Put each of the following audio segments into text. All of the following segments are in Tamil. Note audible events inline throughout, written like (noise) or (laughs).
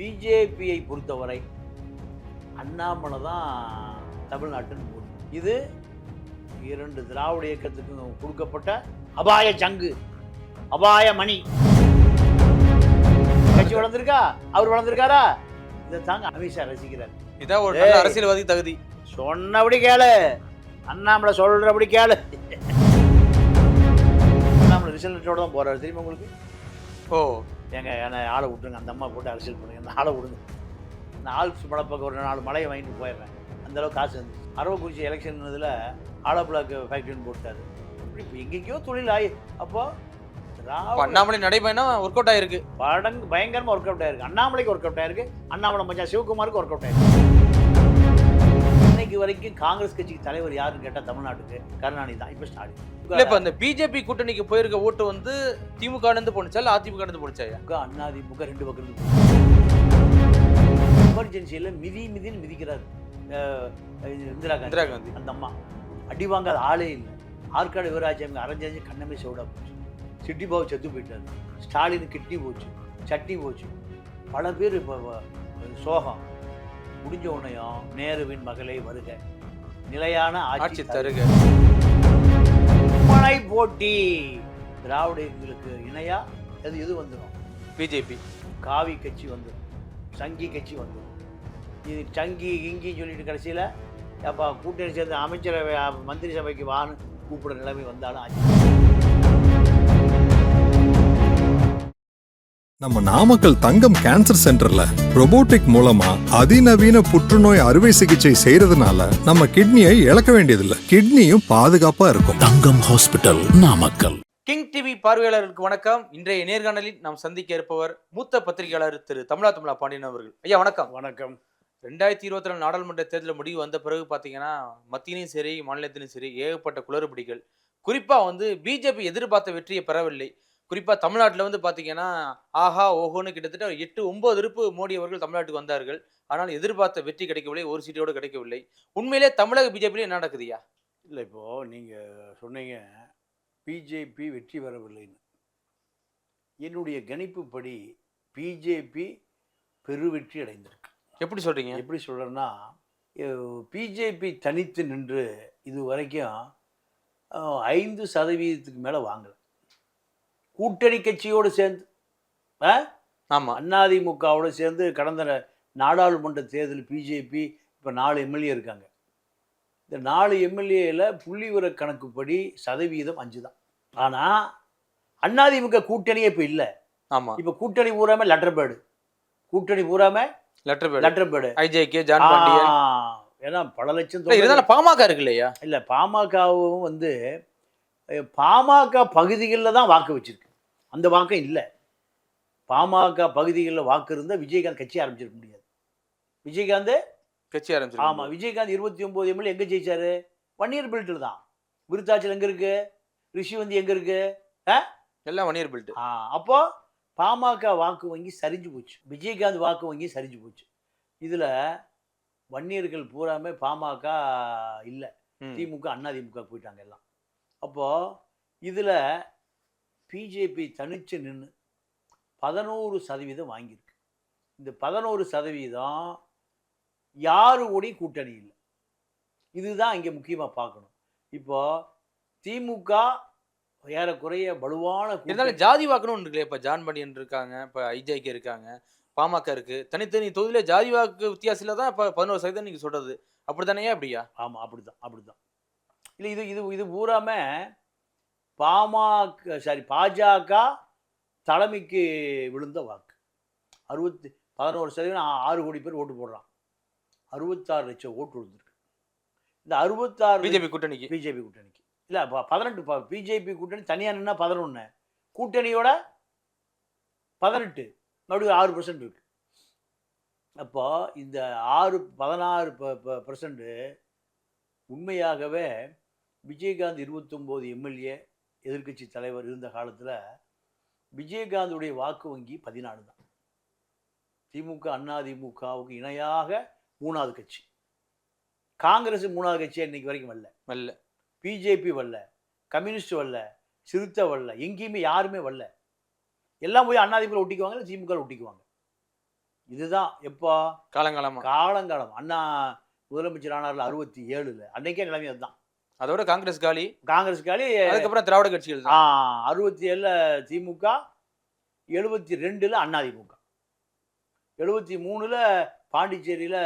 பிஜேபியை பொறுத்தவரை அண்ணாமலை தான் தமிழ்நாட்டின் போது இது இரண்டு திராவிட இயக்கத்துக்கு கொடுக்கப்பட்ட அபாய சங்கு அபாய மணி. கட்சி வளர்ந்துருக்கா? அவர் வளர்ந்துருக்காரா? இதை தாங்க அமித்ஷா ரசிக்கிறார். இதான் ஒரு. அரசியல்வாதி தகுதி. சொன்னபடி கேளு. அண்ணாமலை சொல்றபடி கேளு. அண்ணாமலை ரிசல்ட்டோட தான் போறாரு. தெரியுமா உங்களுக்கு? ஓ. ஏங்க என்னை ஆளை விட்டுருங்க அந்த அம்மா போட்டு அரசியல் பண்ணுங்க. இந்த ஆளை விடுங்க. நான் ஆள் மலைப்பக்கம் ஒரு நாலு மலையை வாங்கிட்டு போயிடுறேன். அந்த அளவுக்கு காசு வந்து அரவக்குறிச்சி எலெக்ஷன் இதில் ஆலோ பிளாக் ஃபேக்ட்ரின்னு போட்டாரு. இப்படி இப்போ எங்கெங்கேயோ தொழில் ஆகி அப்போ அப்ப திராவிட அண்ணாமலை நடைபயணம் ஒர்க் அவுட் ஆயிருக்கு. படங்கு பயங்கரமாக ஒர்க் அவுட் ஆயிருக்கு. அண்ணாமலைக்கு ஒர்க் அவுட் ஆயிருக்கு. அண்ணாமலை மச்சான் சிவகுமாருக்கு ஒர்க் அவுட் ஆயிருக்கு. இன்னைக்கு வரைக்கும் காங்கிரஸ் கட்சிக்கு தலைவர் யாருன்னு கேட்டால் தமிழ்நாட்டுக்கு கருணாநிதி தான். இப்போ ஸ்டாலின். இல்ல இப்ப இந்த பிஜேபி கூட்டணிக்கு போயிருக்க ஓட்டு வந்து திமுக இருந்து போனுச்சா இல்ல அதிமுக இருந்து போனுச்சாயா திமுக அதிமுக ரெண்டு பக்கம் இருந்து எமர்ஜென்சியில் மிதி மிதின்னு மிதிக்கிறாரு. இந்திரா காந்தி. இந்திரா காந்தி. அந்த அம்மா. அடி வாங்காத ஆளே இல்லை. ஆற்காடு வீராஜ் அவங்க அரைஞ்சாஞ்சு கண்ணமே சோடா போச்சு. சிட்டி பாபு செத்து போயிட்டாரு. ஸ்டாலின் கிட்னி போச்சு சட்னி போச்சு. பல பேர் இப்போ சோகம். முடிஞ்ச உடனேயும் நேருவின் மகளே வருக. நிலையான ஆட்சி தருக. மனை போட்டி. திராவிடங்களுக்கு இணையா? அது இது வந்துடும் பிஜேபி. காவி கட்சி வந்துடும் சங்கி கட்சி வந்துடும் இது சங்கி கிங்கி சொல்லிட்டு கடைசியில் அப்போ கூட்டணி சேர்ந்து அமைச்சரவை மந்திரி சபைக்கு வான்னு கூப்பிடுற நிலைமை வந்தாலும் ஆச்சு நம்ம நாமக்கல் தங்கம் கேன்சர் சென்டர்ல robotic மூலமா அதிநவீன புற்றுநோய் அறுவை சிகிச்சை செய்யறதுனால நம்ம கிட்னியை இழக்க வேண்டியதில்லை. கிட்னியும் பாதுகாப்பா இருக்கும். Thangam hospital Namakkal. King TV பார்வையாளர்களுக்கு வணக்கம். இன்றைய நேர்காணலில் நாம் சந்திக்க இருப்பவர் மூத்த பத்திரிகையாளர் திரு தமிழா தமிழா பாண்டியன் அவர்கள். ஐயா வணக்கம். வணக்கம். ரெண்டாயிரத்தி இருபத்தி நாலு நாடாளுமன்ற தேர்தல் முடிவு வந்த பிறகு பார்த்தீங்கன்னா மத்தியிலும் சரி மாநிலத்திலும் சரி ஏகப்பட்ட குளறுபடிகள். குறிப்பாக வந்து பிஜேபி எதிர்பார்த்த வெற்றியை பெறவில்லை. குறிப்பாக தமிழ்நாட்டில் வந்து பார்த்தீங்கன்னா ஆஹா ஓஹோன்னு கிட்டத்தட்ட எட்டு ஒன்பது இருப்பு மோடி அவர்கள் தமிழ்நாட்டுக்கு வந்தார்கள். ஆனால் எதிர்பார்த்த வெற்றி கிடைக்கவில்லை ஒரு சீட்டோடு கிடைக்கவில்லை. உண்மையிலே தமிழக பிஜேபியில என்ன நடக்குதுயா இல்லை இப்போது நீங்கள் சொன்னீங்க பிஜேபி வெற்றி பெறவில்லைன்னு. என்னுடைய கணிப்புப்படி பிஜேபி பெருவெற்றி அடைந்திருக்கு. எப்படி சொல்றீங்க? எப்படி சொல்கிறேன்னா பிஜேபி தனித்து நின்று இது வரைக்கும் ஐந்து சதவீதத்துக்கு மேலே வாங்கலை. கூட்டணி கட்சியோடு சேர்ந்து ஆ? ஆமா. அதிமுகவோடு சேர்ந்து கடந்த நாடாளுமன்ற தேர்தல் பிஜேபி இப்போ நாலு எம்எல்ஏ இருக்காங்க. இந்த நாலு எம்எல்ஏல புள்ளிவிவர கணக்குப்படி சதவீதம் அஞ்சு தான். ஆனால் அதிமுக கூட்டணியே இப்போ இல்லை. ஆமா. இப்போ கூட்டணி பூராம லெட்டர் பேர்டு கூட்டணி பூராம letter pad letter pad IJK John Pandian. ஏன்னா பல லட்சம் இருந்தாலும் பாமக இருக்கு இல்லையா? இல்ல பாமகவும் வந்து பாமக பகுதிகளில் தான் வாக்கு வச்சிருக்கு. அந்த வாக்கம் இல்லை. பாமக பகுதிகளில் வாக்கு இருந்தால் விஜயகாந்த் கட்சி ஆரம்பிச்சிருக்க முடியாது. விஜயகாந்த்? கட்சி ஆமா. ஆரம்பிச்சிருக்காங்க விஜயகாந்த் இருபத்தி ஒன்பது எம்எல்ஏ எங்க ஜெயிச்சாரு? ஒன் இயர் பெல்ட்டில் தான். விருத்தாச்சல் எங்க இருக்கு? ரிஷிவந்தி எங்க இருக்கு? எல்லாம் ஒன் இயர் பில்ட். ஆ, அப்போ பாமக வாக்கு வங்கி சரிஞ்சு போச்சு. விஜயகாந்த் வாக்கு வங்கி சரிஞ்சு போச்சு. இதுல வன்னியர்கள் பூராமே பாமக இல்லை. திமுக அண்ணா திமுக போயிட்டாங்க எல்லாம். அப்போ இதுல பிஜேபி தனிச்சு நின்று பதினோரு சதவீதம் வாங்கியிருக்கு. இந்த பதினோரு சதவீதம் யாரு கூடயும் கூட்டணி இல்லை. இதுதான் இங்க முக்கியமா பார்க்கணும். இப்போ திமுக ஏறக்குறைய வலுவான இருந்தாலும் ஜாதி வாக்குன்னு ஒன்று இருக்குல்ல இப்போ ஜான் பாண்டியன் இருக்காங்க இப்போ ஐஜேகே இருக்காங்க பாமக இருக்கு. தனித்தனி தொகுதியில ஜாதி வாக்கு வித்தியாசத்துல தான் இப்போ பதினோரு சதவீதம் நீங்க சொல்றது. அப்படித்தானே அப்படியா? ஆமா அப்படிதான் அப்படிதான். இல்லை இது இது இது பூராம பாமக சாரி பாஜக தலைமைக்கு விழுந்த வாக்கு. அறுபத்தி பதினோரு சதவீதம் ஆறு கோடி பேர் ஓட்டு போடுறான். அறுபத்தாறு லட்சம் ஓட்டு விழுந்திருக்கு. இந்த அறுபத்தாறு பிஜேபி கூட்டணிக்கு. பிஜேபி கூட்டணிக்கு. இல்லை பதினெட்டு பிஜேபி கூட்டணி தனியாக நின்னா பதினொன்று கூட்டணியோட பதினெட்டு. மறுபடியும் ஆறு பர்சன்ட் இருக்கு. அப்போ இந்த ஆறு பதினாறு பர்சன்ட் உண்மையாகவே விஜயகாந்த் இருபத்தொம்போது எம்எல்ஏ எதிர்க்கட்சி தலைவர் இருந்த காலத்தில் விஜயகாந்துடைய வாக்கு வங்கி பதினாலு தான். திமுக அண்ணா திமுகவுக்கு இணையாக மூணாவது கட்சி. காங்கிரஸ் மூணாவது கட்சியாக இன்னைக்கு வரைக்கும் வரல. வரல. பிஜேபி வரல. கம்யூனிஸ்ட் வரல. சிறுத்தை வரல. எங்கேயுமே யாருமே வரல. எல்லாம் போய் அதிமுக ஒட்டிக்குவாங்க இல்லை திமுக ஒட்டிக்குவாங்க? இதுதான் எப்போ? காலங்காலமா? காலங்காலம். அண்ணா முதலமைச்சர் ஆனார்ல அறுபத்தி ஏழுல. அன்னைக்கே நிலைமை அதுதான். அதோட காங்கிரஸ் காலி. காங்கிரஸ்காலி அதுக்கப்புறம் திராவிட கட்சிகள் அறுபத்தி ஏழில் திமுக எழுபத்தி ரெண்டில் அதிமுக எழுபத்தி மூணில் பாண்டிச்சேரியில்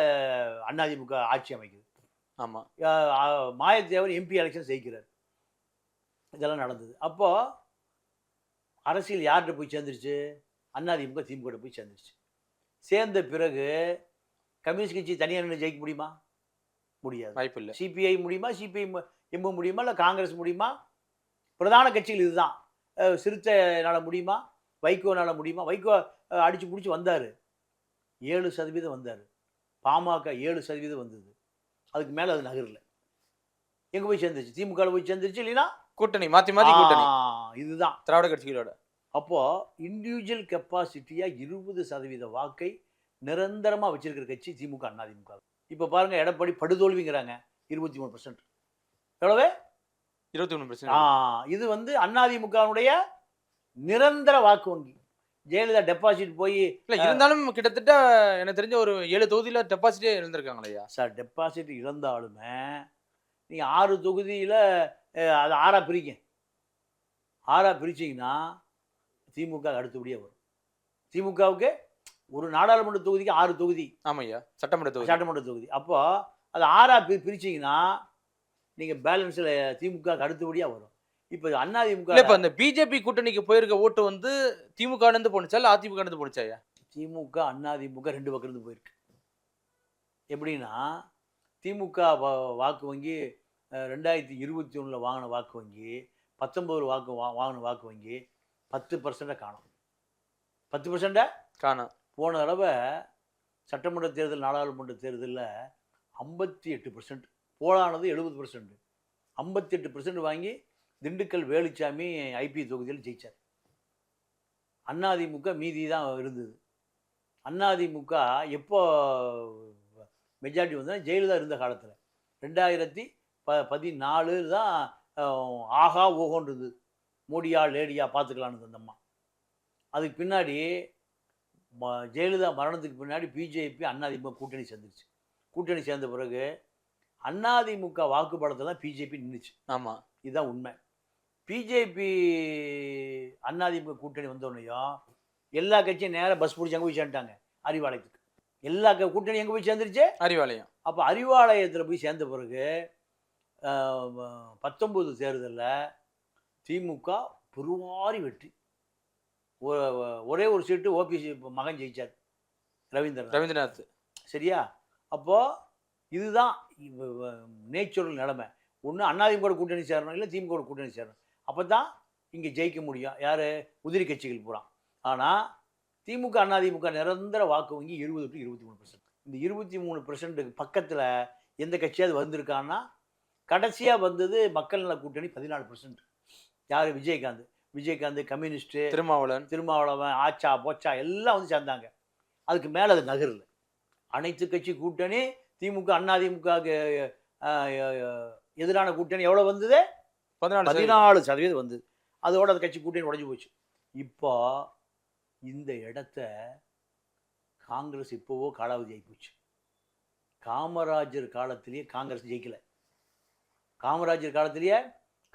அதிமுக ஆட்சி அமைக்குது. ஆமா. அஹ் அஹ் மாயத்தேவர் எம்பி எலெக்ஷன் ஜெயிக்கிறார். இதெல்லாம் நடந்தது. அப்போது அரசியல் யார்கிட்ட போய் சேர்ந்துருச்சு? அதிமுக திமுக போய் சேர்ந்துருச்சு. சேர்ந்த பிறகு கம்யூனிஸ்ட் கட்சி தனியாக நின்று ஜெயிக்க முடியுமா? முடியாது. வாய்ப்பு இல்ல சிபிஐ முடியுமா? சிபிஐ எம்பு முடியுமா இல்லை காங்கிரஸ் முடியுமா? பிரதான கட்சிகள் இதுதான். சிறுத்தைனால முடியுமா? வைகோனால முடியுமா? வைகோ அடித்து பிடிச்சி வந்தார். ஏழு சதவீதம் வந்தார். பாமக ஏழு சதவீதம் வந்தது. அதுக்கு மேலே அது நகரல. எங்கே போய் சேர்ந்துருச்சு? திமுக போய் சேர்ந்துருச்சு இல்லைன்னா? கூட்டணி மாத்தி மாத்தி கூட்டணி. இதுதான். திராவிட கட்சிகளோட. அப்போ இண்டிவிஜுவல் கெப்பாசிட்டியா இருபது சதவீத வாக்கை நிரந்தரமா வச்சிருக்கிற கட்சி திமுக அதிமுக இப்போ பாருங்க எடப்பாடி படுதோல்விங்கிறாங்க. இருபத்தி மூணு பர்சன்ட் எவ்வளவு? இருபத்தி மூணு ஆ இது வந்து அதிமுகவுடைய நிரந்தர வாக்கு வங்கி. ஜெயலலிதா டெபாசிட் போய் இல்ல இருந்தாலும் கிட்டத்தட்ட எனக்கு தெரிஞ்ச ஒரு ஏழு தொகுதியில டெபாசிட்டே இருந்திருக்காங்களையா சார் டெபாசிட் இழந்தாலுமே நீங்கள் ஆறு தொகுதியில் அது ஆறா பிரிங்க. ஆறா பிரிச்சிங்கன்னா திமுக அடுத்தபடியாக வரும். திமுகவுக்கு ஒரு நாடாளுமன்ற தொகுதிக்கு ஆறு தொகுதி. ஆமாய்யா சட்டமன்ற தொகுதி. சட்டமன்ற தொகுதி. அப்போ அது ஆறா பி பிரிச்சிங்கன்னா நீங்கள் பேலன்ஸில் திமுக அடுத்தபடியாக வரும். இப்போ அதிமுக இப்ப அந்த பிஜேபி கூட்டணிக்கு போயிருக்க ஓட்டு வந்து திமுக இருந்து போனுச்சா இல்ல அதிமுக இருந்து போனுச்சாயா திமுக அதிமுக ரெண்டு பக்கம் இருந்து போயிருக்கு. எப்படின்னா திமுக வாக்கு வங்கி ரெண்டாயிரத்தி இருபத்தி ஒன்றில் வாங்கின வாக்கு வங்கி பத்தொம்பது வாக்கு வா வாங்கின வாக்கு வங்கி பத்து பர்சண்ட்டை காணும். பத்து பர்சண்ட்டை காணா போன தடவை சட்டமன்ற தேர்தல் நாடாளுமன்ற தேர்தலில் ஐம்பத்தி எட்டு பர்சன்ட் போலானது எழுபது பர்சன்ட் ஐம்பத்தெட்டு பர்சன்ட் வாங்கி திண்டுக்கல் வேலுச்சாமி ஐபி தொகுதியில் ஜெயிச்சார். அண்ணாதிமுக மீதி தான் இருந்தது. அண்ணாதிமுக எப்போ மெஜாரிட்டி வந்தால் ஜெயலலிதா இருந்த காலத்தில். ரெண்டாயிரத்தி ப பதினாலு தான் ஆகா ஆஹா மோடியா லேடியா பார்த்துக்கலான்னு அந்த அம்மா. அதுக்கு பின்னாடி ம- ஜெயலலிதா மரணத்துக்கு பின்னாடி பிஜேபி அதிமுக கூட்டணி சேர்ந்துருச்சு. கூட்டணி சேர்ந்த பிறகு அதிமுக வாக்குப்படத்தை தான் பிஜேபி நின்றுச்சு ஆமா. இதுதான் உண்மை. பிஜேபி அதிமுக கூட்டணி வந்தோடனையும் எல்லா கட்சியும் நேராக பஸ் பிடிச்சி அங்கே போய் சேர்ந்துட்டாங்க அறிவாலயத்துக்கு. எல்லா கூட்டணி எங்கே போய் சேர்ந்துருச்சு? அறிவாலயம். அப்போ அறிவாலயத்தில் போய் சேர்ந்த பிறகு பத்தொம்பது தேர்தலில் திமுக பெருவாரி வெற்றி. ஒ- ஒரே ஒரு சீட்டு ஓபிசி மகன் ஜெயிச்சார். ரவீந்திரன் ரவீந்திரநாத். சரியா? அப்போது இதுதான் நேச்சுரல் நிலைமை. ஒன்று அதிமுக கூட்டணி சேரணும் இல்லை திமுக கூட்டணி சேரணும். அப்போ தான் இங்கே ஜெயிக்க முடியும். யார்? உதிரி கட்சிகள் பூரா. ஆனால் திமுக அதிமுக நிரந்தர வாக்கு வங்கி இருபது டு இருபத்தி மூணு பர்சன்ட் இந்த இருபத்தி மூணு பர்சன்ட்டுக்கு பக்கத்தில் எந்த கட்சியாவது வந்திருக்கான்னா கடைசியாக வந்தது மக்கள் நல கூட்டணி பதினாலு பர்சன்ட் யார்? விஜயகாந்த். விஜயகாந்த் கம்யூனிஸ்ட்டு திருமாவளவன். திருமாவளவன் ஆச்சா போச்சா எல்லாம் வந்து சேர்ந்தாங்க. அதுக்கு மேலே அது நகரல. அனைத்து கட்சி கூட்டணி திமுக அதிமுகவுக்கு எதிரான கூட்டணி எவ்வளோ வந்தது? பதினாலு. பதினாலு சதவீதம் வந்தது. அதோட அந்த கட்சி கூட்டணி உடைஞ்சு போச்சு. இப்போ இந்த இடத்த காங்கிரஸ் இப்போவோ காலாவதி ஆகி போச்சு. காமராஜர் காலத்திலேயே காங்கிரஸ் ஜெயிக்கல. காமராஜர் காலத்திலேயே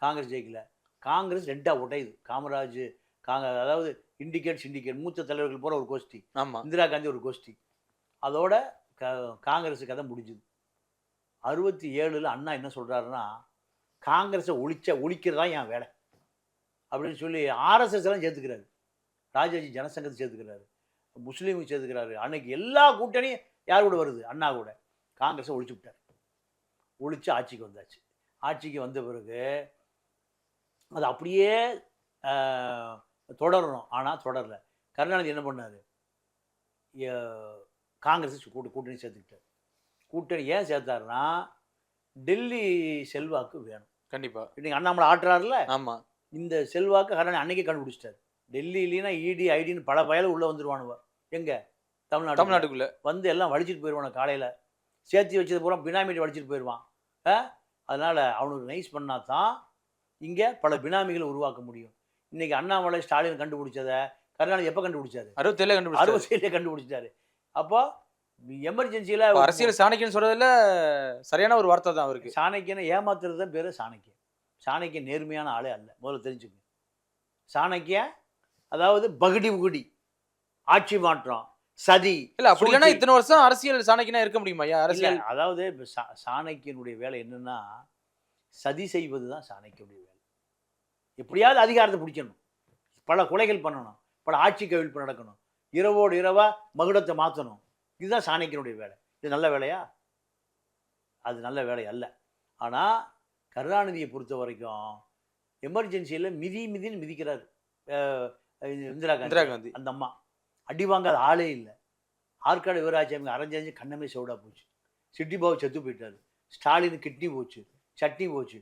காங்கிரஸ் ஜெயிக்கல. காங்கிரஸ் ரெண்டா உடையுது காமராஜ் காங்க அதாவது இண்டிகேட் சிண்டிகேட் மூத்த தலைவர்கள் போற ஒரு கோஷ்டி. ஆமா. இந்திரா காந்தி ஒரு கோஷ்டி. அதோட காங்கிரஸ் கதை முடிஞ்சுது. அறுபத்தி ஏழில் அண்ணா என்ன சொல்கிறாருன்னா காங்கிரஸை ஒழிச்ச ஒழிக்கிறதா என் வேலை. அப்படின்னு சொல்லி ஆர்எஸ்எஸ் எல்லாம் சேர்த்துக்கிறாரு. ராஜாஜி ஜனசங்கத்தை சேர்த்துக்கிறாரு. முஸ்லீமும் சேர்த்துக்கிறாரு. அன்னைக்கு எல்லா கூட்டணியும் யார் கூட வருது? அண்ணா கூட. காங்கிரஸை ஒழிச்சு விட்டார். ஒழிச்சு ஆட்சிக்கு வந்தாச்சு. ஆட்சிக்கு வந்த பிறகு அது அப்படியே தொடரணும். ஆனால் தொடரல. கருணாநிதி என்ன பண்ணார்? காங்கிரஸ் கூட்டு கூட்டணி சேர்த்துக்கிட்டார். கூட்டணி ஏன் சேர்த்தாருன்னா டெல்லி செல்வாக்கு வேணும். கண்டிப்பா. இன்னைக்கு அண்ணாமலை ஆட்டுறாருல? ஆமா. இந்த செல்வாக்கு கருணாநிதி அன்னைக்கே கண்டுபிடிச்சிட்டாரு. டெல்லி இல்லைன்னா இடி ஐடின்னு பல பயல உள்ளே வந்துருவானுவ. எங்க? தமிழ்நாடு தமிழ்நாட்டுக்குள்ள. வந்து எல்லாம் வலிச்சிட்டு போயிடுவானு காலையில். சேர்த்து வச்சது பூரா பினாமிட்டு வலிச்சிட்டு போயிடுவான்? அதனால அவனுக்கு நைஸ் பண்ணா தான் இங்கே பல பினாமிகளை உருவாக்க முடியும். இன்னைக்கு அண்ணாமலை ஸ்டாலின் கண்டுபிடிச்சதை கருணாநிதி எப்போ கண்டுபிடிச்சாரு? அறுபத்தேழு கண்டுபிடிச்சாரு அறுபத்தேழுல கண்டுபிடிச்சிட்டாரு. அப்போ எமர்ஜென்சியில் அரசியல் சாணக்கியன் சொல்றதுல சரியான ஒரு வார்த்தை தான் அவருக்கு. சாணக்கியனை ஏமாத்துறது தான் பேர் சாணக்கியன். சாணக்கியன் நேர்மையான ஆளே அல்ல. முதல்ல தெரிஞ்சுக்கங்க. சாணக்கியன் அதாவது பகுடி உகுடி ஆட்சி மாற்றம் சதி இல்ல அப்படி இல்லைன்னா. இத்தனை வருஷம் அரசியல் சாணக்கியனா இருக்க முடியுமா? அரசியல்? அதாவது இப்ப சா- சாணக்கியனுடைய வேலை என்னன்னா சதி செய்வது தான் சாணக்கியனுடைய வேலை. எப்படியாவது அதிகாரத்தை பிடிக்கணும். பல கொலைகள் பண்ணணும். பல ஆட்சி கவிழ்ப்பு நடக்கணும். இரவோடு இரவா மகுடத்தை மாற்றணும் இதுதான் சாணக்கியனுடைய வேலை. இது நல்ல வேலையா? அது நல்ல வேலை அல்ல. ஆனால் கருணாநிதியை பொறுத்த வரைக்கும் எமர்ஜென்சியில் மிதி மிதின்னு மிதிக்கிறாரு. இந்திரா இந்திரா காந்தி. காந்தி. அந்த அம்மா. அடி வாங்காத ஆளே இல்லை. ஆற்காடு வீராஜாமி அரைஞ்சஞ்சு கண்ணமே சவுடா போச்சு. சிட்டி பாபு செத்து போயிட்டாரு. ஸ்டாலின் கிட்னி போச்சு. சட்னி போச்சு.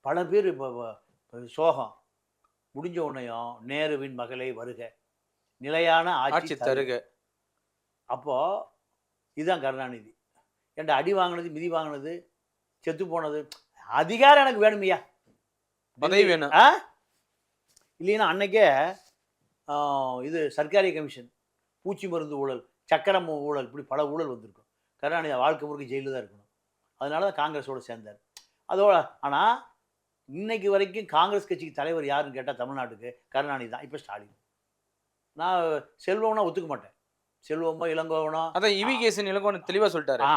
பல பேர் இப்போ சோகம். முடிஞ்ச உடனேயும் நேருவின் மகளே வருக. நிலையான ஆட்சி தருக. அப்போ இதுதான் கருணாநிதி. ஏன்டா அடி வாங்கினது மிதி வாங்கினது செத்து போனது? அதிகாரம் எனக்கு வேணுமையா பதவி வேணும். ஆ? இல்லைன்னா அன்னைக்கே இது சர்க்காரி கமிஷன் பூச்சி மருந்து ஊழல் சக்கரம் ஊழல் இப்படி பல ஊழல் வந்திருக்கும். கருணாநிதி வாழ்க்கை முறைக்கு ஜெயிலில் தான் இருக்கணும். அதனால தான் காங்கிரஸோட சேர்ந்தார். அதோட ஆனால் இன்னைக்கு வரைக்கும் காங்கிரஸ் கட்சிக்கு தலைவர் யாருன்னு கேட்டால் தமிழ்நாட்டுக்கு கருணாநிதி தான் இப்போ ஸ்டாலின். நான் செல்வம்னா ஒத்துக்க மாட்டேன். செல்வமோ இளங்கோவனோ? அதான் இவி கேசன் இளங்கோவன் தெளிவா சொல்லிட்டாரு. ஆ.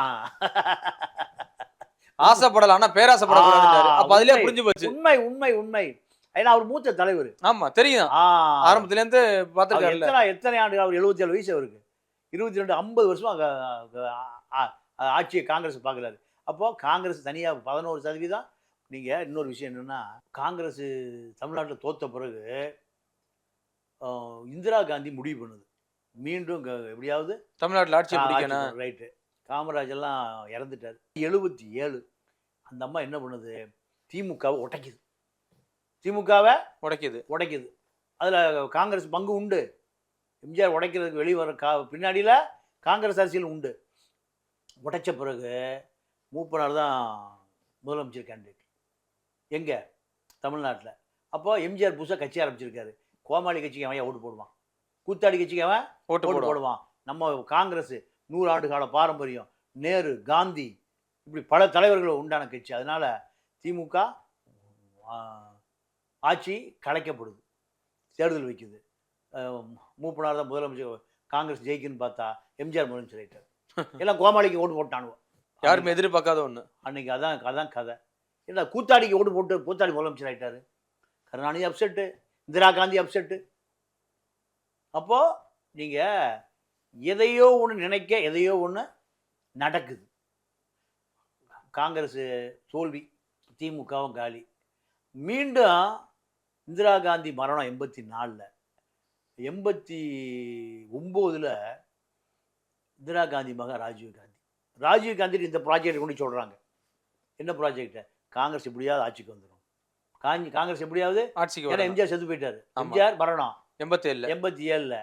ஆசைப்படலாம் ஆனா பேராசைப்படக்கூடாது அப்ப அதுலயே. புரிஞ்சு போச்சு. உண்மை உண்மை உண்மை. ஏன்னா அவர் மூத்த தலைவர். ஆமா தெரியும். ஆ. ஆரம்பத்துல இருந்து அவர் பாத்துருக்காருல்ல எத்தனை எத்தனை ஆண்டு அவர் எழுபத்தி ஏழு வயசு அவருக்கு. இருபத்தி ரெண்டு ஐம்பது வருஷமா ஆட்சியை காங்கிரஸ் பார்க்குறாரு. அப்போ காங்கிரஸ் தனியாக பதினோரு சதவீதம். நீங்க இன்னொரு விஷயம் என்னன்னா காங்கிரஸ் தமிழ்நாட்டில் தோத்த பிறகு இந்திரா காந்தி முடிவு பண்ணுது. மீண்டும் எப்படியாவது தமிழ்நாட்டுல ஆட்சி பிடிக்கணும். ரைட்டு காமராஜ் எல்லாம் இறந்துட்டார். எழுபத்தி ஏழு. அந்த அம்மா என்ன பண்ணுது? திமுகவை உடைக்குது. திமுகவை உடைக்குது. உடைக்குது. அதில் காங்கிரஸ் பங்கு உண்டு. எம்ஜிஆர் உடைக்கிறதுக்கு வெளியே வர கா பின்னாடியில் காங்கிரஸ் அரசியல் உண்டு. உடைச்ச பிறகு மூப்பனார் தான் முதலமைச்சர் கேண்டிடேட் எங்கே? தமிழ்நாட்டில். அப்போ எம்ஜிஆர் புதுசாக கட்சி ஆரம்பிச்சிருக்காரு. கோமாளி கட்சிக்கு அவன் ஓட்டு போடுவான்? கூத்தாடி கட்சிக்கு அவன் ஓட்டு ஓட்டு போடுவான். நம்ம காங்கிரஸ் நூறு ஆண்டு கால பாரம்பரியம் நேரு காந்தி இப்படி பல தலைவர்கள் உண்டான கட்சி. அதனால திமுக ஆட்சி கலைக்கப்படுது தேர்தல் வைக்குது. மூப்பனார் தான் முதலமைச்சர் காங்கிரஸ் ஜெயிக்குன்னு பார்த்தா எம்ஜிஆர் முதலமைச்சர் (laughs) எல்லாம் கோமாளிக்கு ஓட்டு போட்டானுவோம் யாருமே எதிர்பார்க்காத ஒண்ணு. அன்னைக்கு அதான் அதான் கதை. இல்லை கூத்தாடிக்கு ஓட்டு போட்டு கூத்தாடி முதலமைச்சர் ஆயிட்டாரு. கருணாநிதி அப்செட்டு இந்திரா காந்தி அப்செட்டு அப்போது நீங்கள் எதையோ ஒன்று நினைக்க எதையோ ஒன்று நடக்குது. காங்கிரஸ் தோல்வி திமுகவும் காலி. மீண்டும் இந்திரா காந்தி மரணம் எண்பத்தி நாலில். எண்பத்தி ஒம்போதில் இந்திரா காந்தி மகன் ராஜீவ் காந்தி. ராஜீவ் காந்தி இந்த ப்ராஜெக்ட் கொண்டு சொல்கிறாங்க என்ன ப்ராஜெக்டை காங்கிரஸ் இப்படியாவது ஆட்சிக்கு வந்துடும் காஞ்சி காங்கிரஸ் எப்படியாவது ஆட்சிக்கு ஏன்னா வரணும். எம்ஜிஆர் செத்து போயிட்டாரு. எம்ஜிஆர் மரணம். எண்பத்தி ஏழுல எண்பத்தி ஏழில்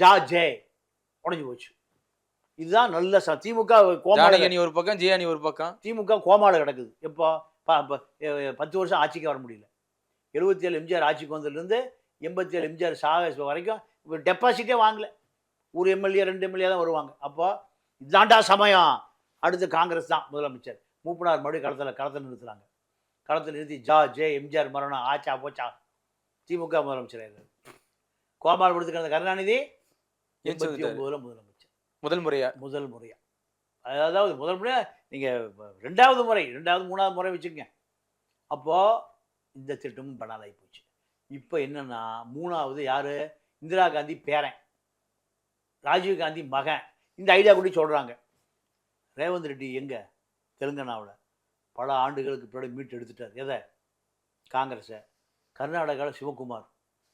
ஜா ஜே உடஞ்சி போச்சு. இதுதான் நல்ல ச திமுக கோமாள ஒரு பக்கம் ஜெய அணி ஒரு பக்கம். திமுக கோமாள கிடக்குது. எப்போ பத்து வருஷம் ஆட்சிக்கு வர முடியல. எழுபத்தி ஏழு எம்ஜிஆர் ஆட்சிக்கு வந்ததுலேருந்து எண்பத்தி ஏழு எம்ஜிஆர் சாக வரைக்கும் இப்போ டெபாசிட்டே வாங்கல. ஒரு எம்எல்ஏ ரெண்டு எம்எல்ஏ தான் வருவாங்க. அப்போ இதாண்டா சமயம். அடுத்து காங்கிரஸ் தான் முதலமைச்சர். மூப்பனார் மறுபடியும் களத்தில் களத்தில் நிறுத்துறாங்க. களத்தில் நிறுத்தி ஜா ஜே எம்ஜிஆர் மரணம் ஆச்சா போச்சா திமுக முதலமைச்சர். ஆயிடுறாரு கோபால் கொடுத்துக்கிற கருணாநிதி எண்பத்தி. ஒன்பதுல முதலமைச்சர். முதல் முறையா? முதல் முறையா. அதாவது முதல் முறையா நீங்க ரெண்டாவது முறை ரெண்டாவது மூணாவது முறை வச்சுக்கங்க. அப்போ இந்த திட்டமும் பணாலாகி போச்சு. இப்போ என்னன்னா மூணாவது யாரு? இந்திரா காந்தி பேரன். ராஜீவ் காந்தி மகன். இந்த ஐடியா கூட சொல்றாங்க. ரேவந்த் ரெட்டி எங்க? தெலுங்கானாவில். பல ஆண்டுகளுக்கு பின்னாடி மீட் எடுத்துட்டார். எதை? காங்கிரஸை. கர்நாடகாவில் சிவகுமார்.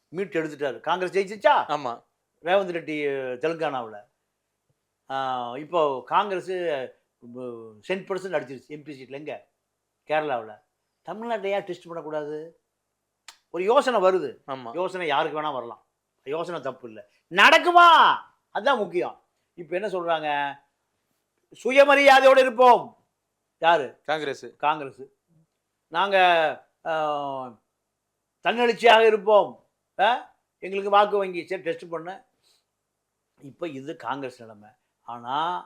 மீட் எடுத்துட்டார். காங்கிரஸ் ஜெயிச்சிச்சா ஆமா. ரேவந்த் ரெட்டி தெலுங்கானாவில். இப்போ காங்கிரஸ் சென்ட் பர்சன்ட் அடிச்சிருச்சு எம்பி சீட்டில் எங்கே? கேரளாவில். தமிழ்நாட்டை ஏன் டெஸ்ட் பண்ணக்கூடாது? ஒரு யோசனை வருது. ஆமா. யோசனை யாருக்கு வேணால் வரலாம். யோசனை தப்பு இல்லை. நடக்குமா? அதுதான் முக்கியம். இப்போ என்ன சொல்கிறாங்க சுயமரியாதையோடு இருப்போம். யார்? காங்கிரஸ். காங்கிரஸ். நாங்கள் தன்னெழுச்சியாக இருப்போம்? எங்களுக்கு வாக்கு வங்கி சரி டெஸ்ட் பண்ண. இப்போ இது காங்கிரஸ் நிலைமை. ஆனால்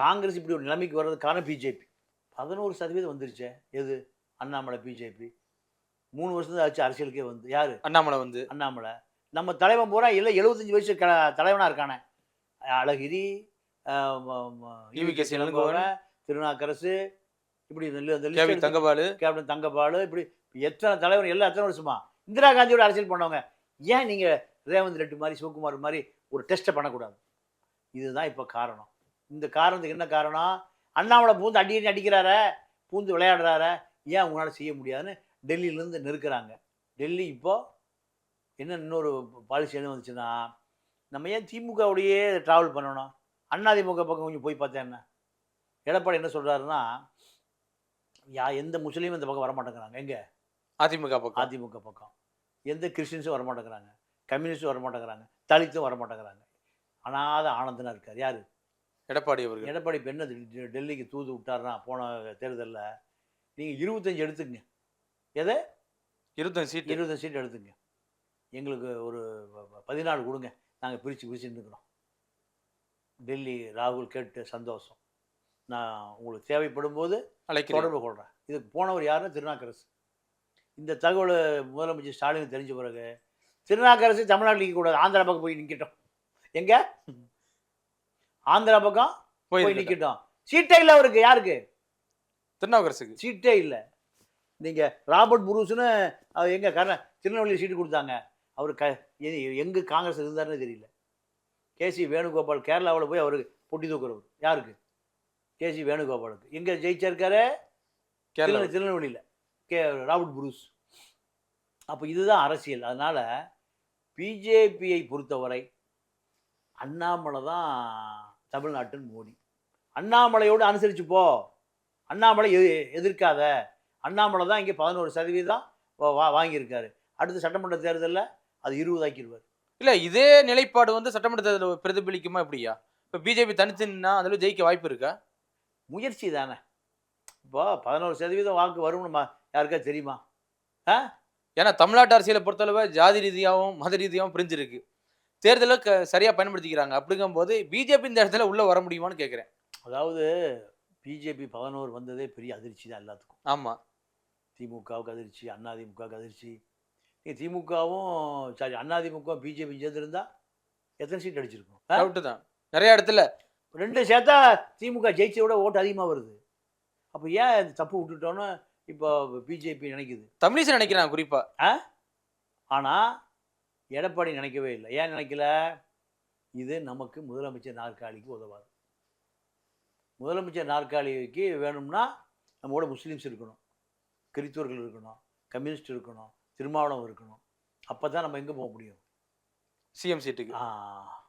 காங்கிரஸ் இப்படி ஒரு நிலைமைக்கு வர்றது காரணம் பிஜேபி பதினோரு சதவீதம் வந்துருச்சே. எது? அண்ணாமலை பிஜேபி மூணு வருஷம் ஆச்சு அரசியலுக்கே வந்து. யார்? அண்ணாமலை வந்து. அண்ணாமலை. நம்ம தலைவன் பூரா இல்லை எழுபத்தஞ்சு வயசு க தலைவனாக இருக்கானே. அழகிரி EVK இளங்கோவன், திருநாக்கரசு இப்படி இந்த தங்கபாலு. கேப்டன் தங்கபாலு இப்படி எத்தனை தலைவர் எல்லாம் எத்தனை வருஷமா? இந்திரா காந்தியோட அரசியல் பண்ணவங்க. ஏன் நீங்கள் ரேவந்த் ரெட்டி மாதிரி சிவகுமார் மாதிரி ஒரு டெஸ்ட்டை பண்ணக்கூடாது? இதுதான் இப்போ காரணம். இந்த காரணத்துக்கு என்ன காரணம்? அண்ணாமலை பூந்து அடி அடி அடிக்கிறாரே பூந்து விளையாடுறாரே ஏன் உங்களால் செய்ய முடியாதுன்னு டெல்லியிலேருந்து நெருக்கிறாங்க. டெல்லி இப்போ என்ன இன்னொரு பாலிசி என்ன வந்துச்சுன்னா நம்ம ஏன் திமுகவுடையே ட்ராவல் பண்ணணும்? அதிமுக பக்கம் கொஞ்சம் போய் பார்த்தா என்ன? எடப்பாடி என்ன சொல்கிறாருன்னா யா எந்த முஸ்லீமும் இந்த பக்கம் வரமாட்டேங்கிறாங்க. எங்கே? அதிமுக பக்கம். அதிமுக பக்கம். எந்த கிறிஸ்டின்ஸும் வரமாட்டேங்கிறாங்க. கம்யூனிஸ்டும் வரமாட்டேங்கிறாங்க. தலித்தும் வரமாட்டேங்கிறாங்க. அனாத ஆனந்தனா இருக்கார். யார்? எடப்பாடி அவர்கள். எடப்பாடி இப்போ என்ன டெல்லிக்கு தூது விட்டாருன்னா போன தேர்தலில் நீங்கள் இருபத்தஞ்சு எடுத்துக்கங்க. எதை? இருபத்தஞ்சு சீட்டு. இருபத்தஞ்சு சீட் எடுத்துங்க. எங்களுக்கு ஒரு பதினாலு கொடுங்க. நாங்கள் பிரித்து பிரித்து நிற்கிறோம் டெல்லி ராகுல் கேட்டு சந்தோஷம். நான் உங்களுக்கு தேவைப்படும் போது அழைக்கிறேன். தொடர்பு கொள்கிறேன் இதுக்கு போனவர் யாருன்னா திருநாக்கரசு இந்த தகவல் முதலமைச்சர் ஸ்டாலின் தெரிஞ்ச பிறகு திருநாக்கரசு தமிழ்நாட்டில் நிற்கக்கூடாது ஆந்திரா பக்கம் போய் நிற்கட்டும் எங்க? ஆந்திரா பக்கம் போய் நிற்கட்டும் சீட்டே இல்லை அவருக்கு. யாருக்கு? திருநாவுக்கரசுக்கு. சீட்டே இல்லை. நீங்கள் ராபர்ட் புரூஸ்னு எங்கே கர்ண திருநெல்வேலி சீட்டு கொடுத்தாங்க. அவர் க எங்க காங்கிரஸ் இருந்தாருன்னு தெரியல. கேசி வேணுகோபால் கேரளாவில் போய் அவருக்கு பொட்டி தூக்குறவர். யாருக்கு? கேசி வேணுகோபாலுக்கு. எங்கே ஜெயிச்சிருக்காரு? கேரளா. திருநெ- திருநெல்வேலியில். கே ராபர்ட் புரூஸ். அப்போ இதுதான் அரசியல். அதனால் பிஜேபியை பொறுத்தவரை அண்ணாமலை தான் தமிழ்நாட்டின் மோடி. அண்ணாமலையோடு அனுசரிச்சு போ. அண்ணாமலை எதிர்க்காத. அண்ணாமலை தான் இங்கே பதினோரு சதவீதம் வா- வாங்கியிருக்காரு. அடுத்த சட்டமன்ற தேர்தலில் அது இருபதாக்கிடுவார் இல்ல இதே நிலைப்பாடு வந்து சட்டமன்ற தேர்தலில் பிரதிபலிக்குமா எப்படியா? இப்ப பிஜேபி தனித்து நின்னா அதுல ஜெயிக்க வாய்ப்பு இருக்கா? முயற்சி தானே. இப்போ பதினோரு சதவீதம் வாக்கு வரும்னு ம- யாருக்கா தெரியுமா? ஏன்னா தமிழ்நாட்டு அரசியலை பொறுத்தளவு ஜாதி ரீதியாகவும் மத ரீதியாகவும் பிரிஞ்சிருக்கு. தேர்தலை க சரியா பயன்படுத்திக்கிறாங்க. அப்படிங்கும்போது பிஜேபி இந்த இடத்துல உள்ள வர முடியுமான்னு கேட்குறேன் அதாவது பிஜேபி பதினோரு வந்ததே பெரிய அதிர்ச்சி தான் எல்லாத்துக்கும். ஆமா. திமுகவுக்கு அதிர்ச்சி அதிமுகவுக்கு அதிர்ச்சி. நீ திமுகவும் சாரி அதிமுக பிஜேபி சேர்ந்துருந்தா எத்தனை சீட் அடிச்சிருக்கும்? ஆ? டவுட்டு தான். நிறைய இடத்துல ரெண்டு சேர்த்தா திமுக ஜெயிச்சதை விட ஓட்டு அதிகமாக வருது. அப்போ ஏன் தப்பு விட்டுட்டோன்னு இப்போ பிஜேபி நினைக்குது? தமிழிசை நினைக்கிறான் குறிப்பா. ஆனால் எடப்பாடி நினைக்கவே இல்லை. ஏன் நினைக்கல? இது நமக்கு முதலமைச்சர் நாற்காலிக்கு உதவாது. முதலமைச்சர் நாற்காலிக்கு வேணும்னா நம்மோட முஸ்லீம்ஸ் இருக்கணும். கிறிஸ்துவர்கள் இருக்கணும். கம்யூனிஸ்ட் இருக்கணும். திருமாவளம் இருக்கணும். அப்போ தான் நம்ம எங்கே போக முடியும்? சிஎம் சீட்டுக்கு. ஆ.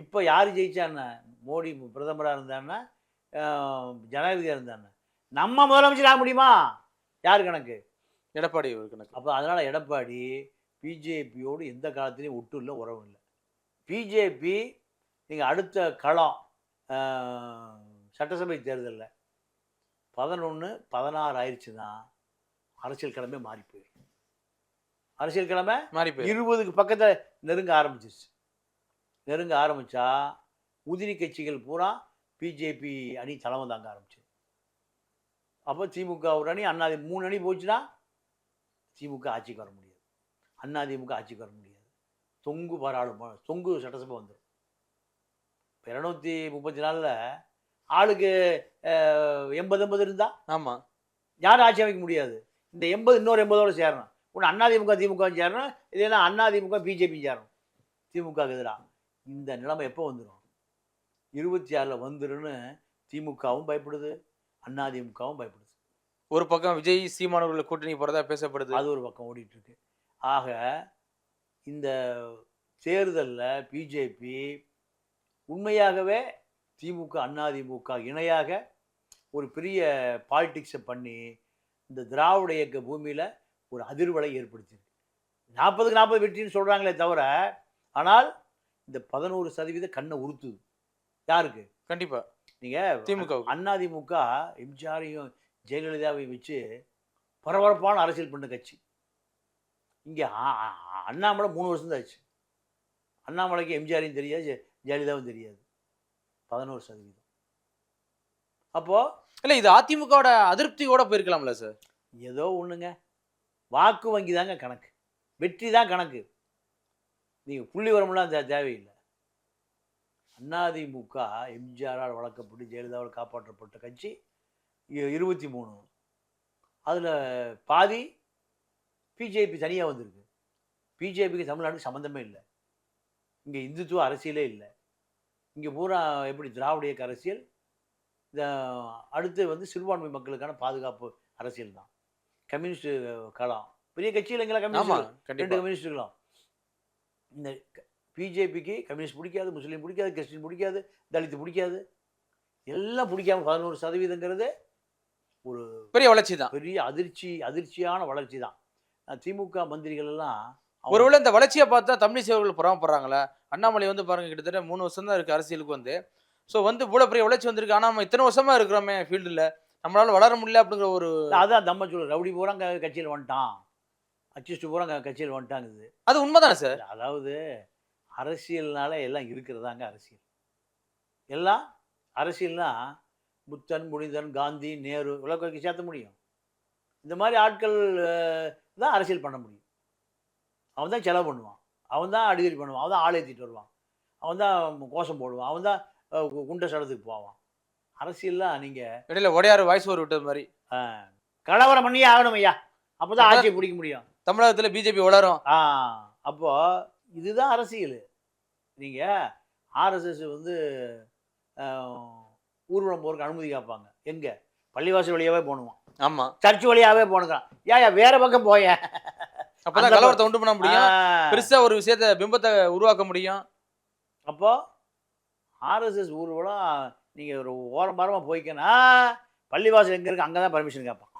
இப்போ யார் ஜெயிச்சான்னா மோடி பிரதமராக இருந்தான்னா ஜனாதிபதியாக இருந்தான்னா நம்ம முதலமைச்சர் ஆக முடியுமா? யார் கணக்கு? எடப்பாடி அவர் கணக்கு. அப்போ அதனால் எடப்பாடி பிஜேபியோடு எந்த காலத்துலேயும் ஒட்டு இல்லை உறவும் இல்லை. பிஜேபி நீங்கள் அடுத்த களம் சட்டசபை தேர்தலில் பதினொன்று பதினாறு ஆயிடுச்சுன்னா அரசியல் கிழமை மாறி போயிடும் அரசியல் கிழமை மாறி போய் இருபதுக்கு பக்கத்தில் நெருங்க ஆரம்பிச்சிருச்சு. நெருங்க ஆரம்பித்தா உதிரி கட்சிகள் பூரா பிஜேபி அணி தலைமை தாங்க ஆரம்பிச்சு அப்போ திமுக ஒரு அணி அண்ணா மூணு அணி போச்சுன்னா திமுக ஆட்சிக்கு வர முடியாது. அண்ணா திமுக ஆட்சிக்கு வர முடியாது. தொங்கு பாராளுமன்ற தொங்கு சட்டசபை வந்துடும் இப்போ இரநூத்தி முப்பத்தி நாலில் ஆளுக்கு எண்பது எண்பது இருந்தால் ஆமா. யாரும் ஆட்சி அமைக்க முடியாது? இந்த எண்பது இன்னொரு எண்பதோட சேரணும். ஒன்று அண்ணாதிமுக திமுக சேரணும். இல்லைன்னா அண்ணாதிமுக பிஜேபி சேரணும். திமுக எதிராக இந்த நிலைமை எப்போ வந்துடும் இருபத்தி ஆறில் வந்துருன்னு திமுகவும் பயப்படுது அண்ணாதிமுகவும் பயப்படுது. ஒரு பக்கம் விஜய் சீமானவர்கள் கூட்டணி போறதா பேசப்படுது. அது ஒரு பக்கம் ஓடிட்டு இருக்கு ஆக இந்த தேர்தலில் பிஜேபி உண்மையாகவே திமுக அதிமுக இணையாக ஒரு பெரிய பாலிடிக்ஸை பண்ணி இந்த திராவிட இயக்க பூமியில் ஒரு அதிர்வலை ஏற்படுத்தியிருக்கு. நாற்பதுக்கு நாற்பது வெற்றின்னு சொல்கிறாங்களே தவிர ஆனால் இந்த பதினோரு சதவீத கண்ணை உறுத்துது. யாருக்கு? கண்டிப்பா. நீங்கள் திமுகவுக்கு. அதிமுக எம்ஜிஆரையும் ஜெயலலிதாவையும் வச்சு பரபரப்பான அரசியல் பண்ண கட்சி. இங்கே அண்ணாமலை மூணு வருஷம் தான் ஆச்சு அண்ணாமலைக்கு எம்ஜிஆரையும் தெரியாது ஜெயலலிதாவும் தெரியாது. பதினோரு சதவீதம். அப்போ இல்ல இது அதிமுகவோட அதிருப்தியோட போயிருக்கலாம்ல சார்? ஏதோ ஒண்ணுங்க. வாக்கு வங்கி தாங்க கணக்கு. வெற்றி தான் கணக்கு. நீங்கள் புள்ளி வரமெல்லாம் தேவையில்லை. அதிமுக எம்ஜிஆரால் வளர்க்கப்பட்டு ஜெயலலிதாவால் காப்பாற்றப்பட்ட கட்சி இருபத்தி மூணு அதில் பாதி பிஜேபி தனியாக வந்திருக்கு. பிஜேபிக்கு தமிழ்நாட்டுக்கு சம்மந்தமே இல்லை. இங்கே இந்துத்துவ அரசியலே இல்லை. இங்கே பூரா எப்படி திராவிட இயக்க அரசியல் இந்த அடுத்து வந்து சிறுபான்மை மக்களுக்கான பாதுகாப்பு அரசியல் தான். கம்யூனிஸ்ட் களம் பெரிய கட்சி இல்லைங்களா ஆமா கம்யூனிஸ்ட் ரெண்டு கண்டிப்பா கம்யூனிஸ்டுகளும் இந்த பிஜேபிக்கு கம்யூனிஸ்ட் பிடிக்காது முஸ்லீம் பிடிக்காது கிறிஸ்டின் பிடிக்காது தலித்து பிடிக்காது. எல்லாம் பிடிக்காம பதினோரு சதவீதங்கிறது ஒரு பெரிய வளர்ச்சி தான் பெரிய அதிர்ச்சி அதிர்ச்சியான வளர்ச்சி தான் திமுக மந்திரிகள் எல்லாம் ஒருவேளை இந்த வளர்ச்சியை பார்த்தா தமிழிசை அவர்கள் புறமப்படுறாங்களா? அண்ணாமலை வந்து பாருங்க கிட்டத்தட்ட மூணு வருஷம் தான் இருக்கு அரசியலுக்கு வந்து. ஸோ வந்து இவ்வளோ பெரிய வளர்ச்சி வந்திருக்கு. ஆனால் நம்ம இத்தனை வருஷமா இருக்கிறோமே ஃபீல்டில் நம்மளால வளர முடியல அப்படிங்கிற ஒரு அதான் தம்ம சொல்லு ரவுடி பூரா கட்சியில் வந்துட்டான். அச்சிஸ்ட் பூரா கட்சியில் வந்துட்டாங்குது. அது உண்மைதானே சார்? அதாவது அரசியல்னால எல்லாம் இருக்கிறதாங்க அரசியல். எல்லாம் அரசியல்னா புத்தன் புனிதன் காந்தி நேரு உலகம் சேர்த்த முடியும். இந்த மாதிரி ஆட்கள் தான் அரசியல் பண்ண முடியும். அவன் தான் செலவு பண்ணுவான். அவன் தான் அடிக்கடி பண்ணுவான். அவன் தான் ஆள் ஏற்றிட்டு வருவான். அவன் தான் கோஷம் போடுவான். அவன் தான் குண்ட சடத்துக்கு போவான். அரசியல்லாம் நீங்கள் இடையில உடையாறு வாய்ஸ் ஓவர் விட்டது மாதிரி கலவரம் பண்ணியே ஆகணும் ஐயா. அப்போ தான் ஆட்சியை பிடிக்க முடியும். தமிழகத்துல பிஜேபி வளரும். ஆ அப்போ இதுதான் அரசியல். நீங்கள் ஆர்எஸ்எஸ் வந்து ஊர்வலம் போறதுக்கு அனுமதி கேட்பாங்க. எங்க? பள்ளிவாசல் வழியாவே போகணுமா? ஆமா. சர்ச் வழியாவே போனுக்கிறான் ஏயா வேற பக்கம் போய. அப்பதான் கலவரத்தை உண்டு பண்ண முடியும். பெருசா ஒரு விஷயத்த பிம்பத்தை உருவாக்க முடியும். அப்போ ஆர்எஸ்எஸ் ஊர்வலம் நீங்கள் ஒரு ஓரம் பாரமாக போய்க்கனா பள்ளிவாசல் எங்கே இருக்கு அங்கே தான் பர்மிஷன் கேட்பான்.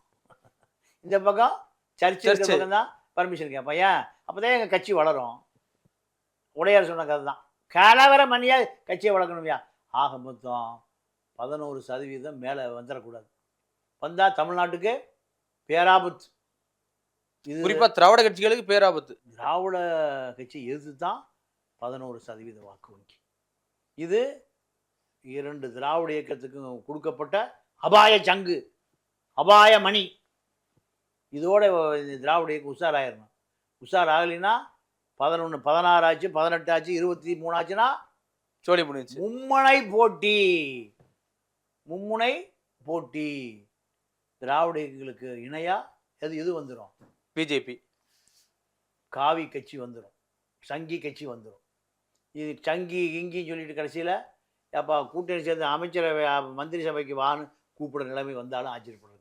இந்த பக்கம் சர்ச் இருக்கிற. பக்கம் தான் பர்மிஷன் கேட்பான் ஏன்? அப்போ தான் எங்கள் கட்சி வளரும். உடையார் சொன்ன கதை தான். கலவர மணியா கட்சியை வளர்க்கணும்யா? ஆக மொத்தம் பதினோரு சதவீதம் மேலே வந்துடக்கூடாது. வந்தால் தமிழ்நாட்டுக்கு பேராபத்து. இது குறிப்பா திராவிட கட்சிகளுக்கு பேராபத்து. திராவிட கட்சி எதிர்த்து தான் பதினோரு சதவீத வாக்கு வங்கி. இது இரண்டு திராவிட இயக்கத்துக்கும் கொடுக்கப்பட்ட அபாய சங்கு. அபாய மணி. இதோட இந்த திராவிட இயக்கம் உஷார் ஆகலைன்னா பதினொன்று பதினாறு ஆச்சு பதினெட்டு ஆச்சு இருபத்தி மூணு ஆச்சுன்னா சோழி முடிஞ்சு மும்முனை போட்டி. மும்முனை போட்டி. திராவிட இயக்கங்களுக்கு இணையா எது இது வந்துடும் பிஜேபி. காவி கட்சி வந்துடும் சங்கி கட்சி வந்துடும் இது சங்கி இங்கின்னு சொல்லிட்டு கடைசியில் அப்போ கூட்டணி சேர்ந்து அமைச்சரவை மந்திரி சபைக்கு வான்னு கூப்பிடுற நிலைமை வந்தாலும் ஆச்சரியப்படுறது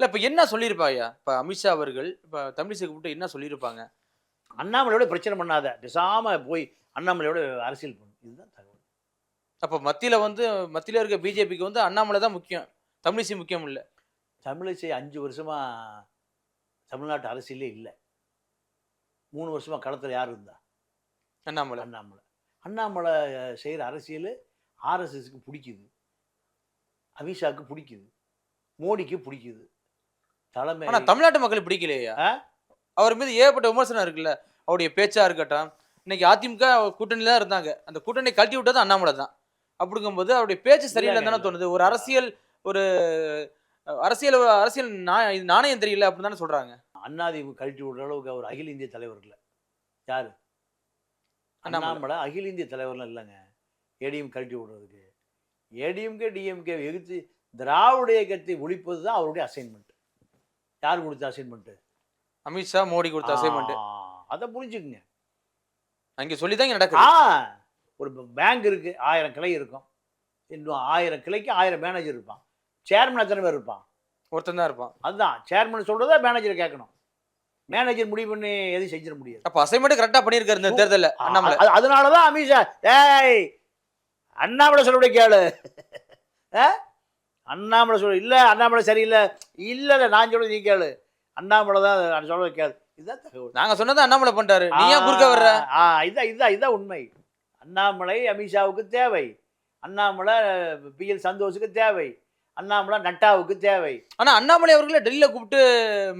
இல்லை இப்ப என்ன சொல்லியிருப்பாயா இப்ப அமித்ஷா அவர்கள் இப்ப தமிழிசை கூப்பிட்டு என்ன சொல்லியிருப்பாங்க அண்ணாமலையோட பிரச்சனை பண்ணாத பேசாம போய் அண்ணாமலையோட அரசியல் பண்ணு. இதுதான் தகவல். அப்ப மத்தியில வந்து மத்தியில இருக்க பிஜேபிக்கு வந்து அண்ணாமலை தான் முக்கியம். தமிழிசை முக்கியம் இல்ல. தமிழிசை அஞ்சு வருஷமா தமிழ்நாட்டு அரசியலே இல்லை. மூணு வருஷமா களத்தில் யார் இருந்தா? அண்ணாமலை. அண்ணாமலை. அண்ணாமலை செய்கிற அரசியல் ஆர்எஸ்எஸ்க்கு பிடிக்குது. அமித்ஷாவுக்கு பிடிக்குது. மோடிக்கு பிடிக்குது. தலைமை ஆனா தமிழ்நாட்டு மக்கள் பிடிக்கலையா? அவர் மீது ஏகப்பட்ட விமர்சனம் இருக்குல்ல. அவருடைய பேச்சா இருக்கட்டும். இன்னைக்கு அதிமுக கூட்டணியில தான் இருந்தாங்க. அந்த கூட்டணி கழட்டி விட்டது அண்ணாமலை தான். அப்படிங்கும்போது அவருடைய பேச்சு சரியில்லைன்னு தானே தோணுது. ஒரு அரசியல் ஒரு அரசியல் அரசியல் நாணயம் தெரியல அப்படின்னு தானே சொல்றாங்க. அண்ணாதிமுக கழட்டி விடுற அளவுக்கு அவர் அகில இந்திய தலைவர் இல்லை. யாரு? அண்ணாமலை. அண்ணாமலை அகில இந்திய தலைவர்லாம் இல்லைங்க. ஏடிஎம் கழட்டி விடுறதுக்கு. ஏடிஎம்கே டிஎம்கே எதிர்த்து திராவிட இயக்கத்தை ஒழிப்பது தான் அவருடைய அசைன்மெண்ட். யார் கொடுத்த அசைன்மெண்ட் அமித்ஷா மோடி கொடுத்த அசைன்மெண்ட் அதை புரிஞ்சுக்குங்க. அங்க சொல்லி தான் ஆ ஒரு பேங்க் இருக்கு ஆயிரம் கிளை இருக்கும். இன்னும் ஆயிரம் கிளைக்கு ஆயிரம் மேனேஜர் இருப்பான். சேர்மன் எத்தனை பேர் இருப்பான்? ஒருத்தன் தான் இருப்பான். அதுதான் சேர்மன் சொல்றத மேனேஜர் கேட்கணும். மேனேஜர் முடிவு பண்ணி எதுவும் செஞ்சிட முடியாது. அப்ப அசைன்மெண்ட் கரெக்டா பண்ணியிருக்காரு இந்த தேர்தல்ல அண்ணாமலை. அது- அதனாலதான் அமித்ஷா ஏய் அண்ணாமலை சொல்லக்கூடிய கேளு. ஆ? அண்ணாமலை சொல்ல இல்ல அண்ணாமலை சரியில்லை. இல்ல இல்ல நான் சொல்றது நீ கேளு. அண்ணாமலை தான் அது சொல்றது கேளு. இதுதான் தகவல். நாங்க சொன்னதை அண்ணாமலை பண்ணிட்டாரு. நீ ஏன் குறுக்க வர்ற? ஆ இதான் இதான் இதான் உண்மை. அண்ணாமலை அமித்ஷாவுக்கு தேவை. அண்ணாமலை பி எல் சந்தோஷுக்கு தேவை. அண்ணாமலை நட்டாவுக்கு தேவை. ஆனா அண்ணாமலை அவர்களை டெல்லியில கூப்பிட்டு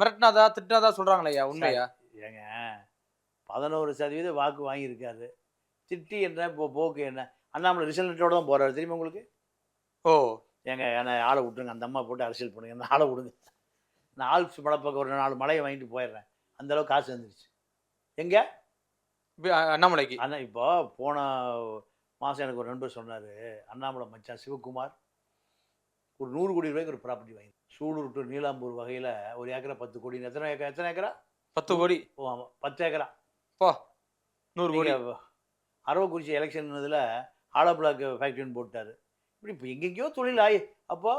மிரட்டினாதா திட்டினாதா சொல்றாங்களேயா உண்மையா? ஏங்க பதினோரு சதவீதம் வாக்கு வாங்கியிருக்காரு. திட்டி என்ன இப்போ போக்கு என்ன? அண்ணாமலை ரிசல்ட்டோட தான் போறாரு. தெரியுமா உங்களுக்கு? ஓ ஏங்க என்னை ஆளை விட்டுருங்க. அந்த அம்மா போட்டு அரசியல் பண்ணுங்க. அந்த ஆளை விடுங்க. நான் ஆல்ப்ஸ் மலை பக்கம் ஒரு நாலு மலையை வாங்கிட்டு போயிடுறேன். அந்த அளவுக்கு காசு வந்துருச்சு. எங்கே? அண்ணாமலைக்கு. ஆனால் இப்போ போன மாதம் எனக்கு ஒரு நண்பர் சொன்னார். அண்ணாமலை மச்சான் சிவகுமார். ஒரு நூறு கோடி ரூபாய்க்கு ஒரு ப்ராப்பர்ட்டி வாங்கி சூலூர் டு நீலாம்பூர் வகையில் ஒரு ஏக்கரா பத்து கோடி. எத்தனை ஏக்கரா எத்தனை ஏக்கரா? பத்து கோடி. ஓ ஆமாம் பத்து ஏக்கரா. பா. நூறு கோடி. அரவக்குறிச்சி எலெக்ஷன் இதில் ஆலோ பிளாக் ஃபேக்ட்ரின்னு போட்டாரு. இப்படி இப்போ எங்கெங்கேயோ தொழில் ஆகி அப்போ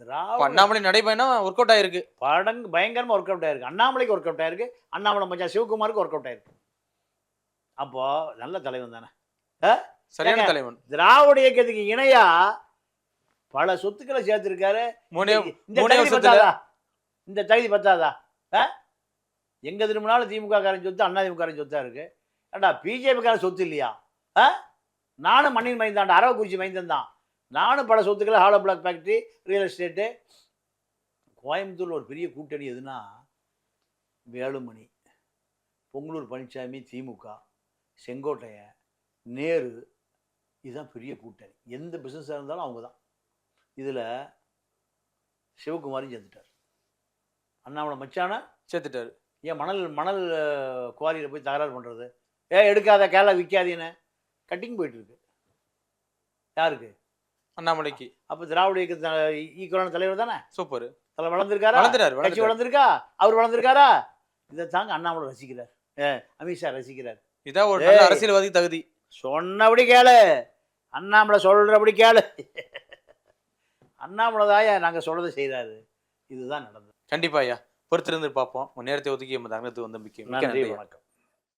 திராவிட அண்ணாமலை நடைபயணம் ஒர்க் அவுட் ஆயிருக்கு. படங்கு பயங்கரமாக ஒர்க் அவுட் ஆயிருக்கு. அண்ணாமலைக்கு ஒர்க் அவுட் ஆயிருக்கு. அண்ணாமலை மச்சான் சிவகுமாருக்கு ஒர்க் அவுட் ஆயிருக்கு. அப்போ நல்ல தலைவன் தானே. சரியான தலைவன். திராவிட இயக்கத்துக்கு இணையா பல சொத்துக்களை சேர்த்திருக்காரு. இந்த தகுதி பத்தாதா? இந்த தகுதி பத்தாதா? எங்க திரும்பினாலும் திமுக காரன் சொத்து அண்ணா திமுக காரன் சொத்தா இருக்கு. ஏண்டா பிஜேபி காரன் சொத்து இல்லையா? நானும் மண்ணின் மைந்தாண்ட அரவக்குறிச்சி மைந்தன் தான். நானும் பல சொத்துக்களை hollow block factory real estate கோயம்புத்தூர்ல ஒரு பெரிய கூட்டணி எதுனா வேலுமணி பொங்கலூர் பழனிசாமி திமுக செங்கோட்டையன் நேரு இதுதான் பெரிய கூட்டணி. எந்த பிஸ்னஸாக இருந்தாலும் அவங்க தான் இதில் சிவகுமாரும் சேர்ந்துட்டார். அண்ணாமலை மச்சானா? சேர்த்துட்டாரு. ஏன் மணல் மணல் குவாரியில் போய் தகராறு பண்ணுறது ஏ எடுக்காத கேரளா விற்காதீன்னு கட்டிங் போயிட்டு இருக்கு. யாருக்கு? அண்ணாமலைக்கு. அப்போ திராவிட இயக்க ஈக்குவலான தலைவர் தானே? சூப்பர். தலை வளர்ந்துருக்காரா? வளர்ந்துட்டாரு கட்சி வளர்ந்துருக்கா? அவர் வளர்ந்துருக்காரா? இதை தாங்க அண்ணாமலை ரசிக்கிறார். அமித்ஷா ரசிக்கிறார். இதான் ஒரு. அரசியல்வாதி தகுதி. சொன்னபடி கேளு. அண்ணாமலை சொல்றபடி கேளு. அண்ணாமலை தாயா நாங்கள் சொல்றதை செய்கிறாரு இதுதான் நடந்தது. கண்டிப்பா ஐயா. பொறுத்திருந்து பார்ப்போம். நேரத்தை ஒதுக்கி நம்ம தங்கத்துக்கு வந்து மிக்க மிக்க நன்றி நன்றி வணக்கம்.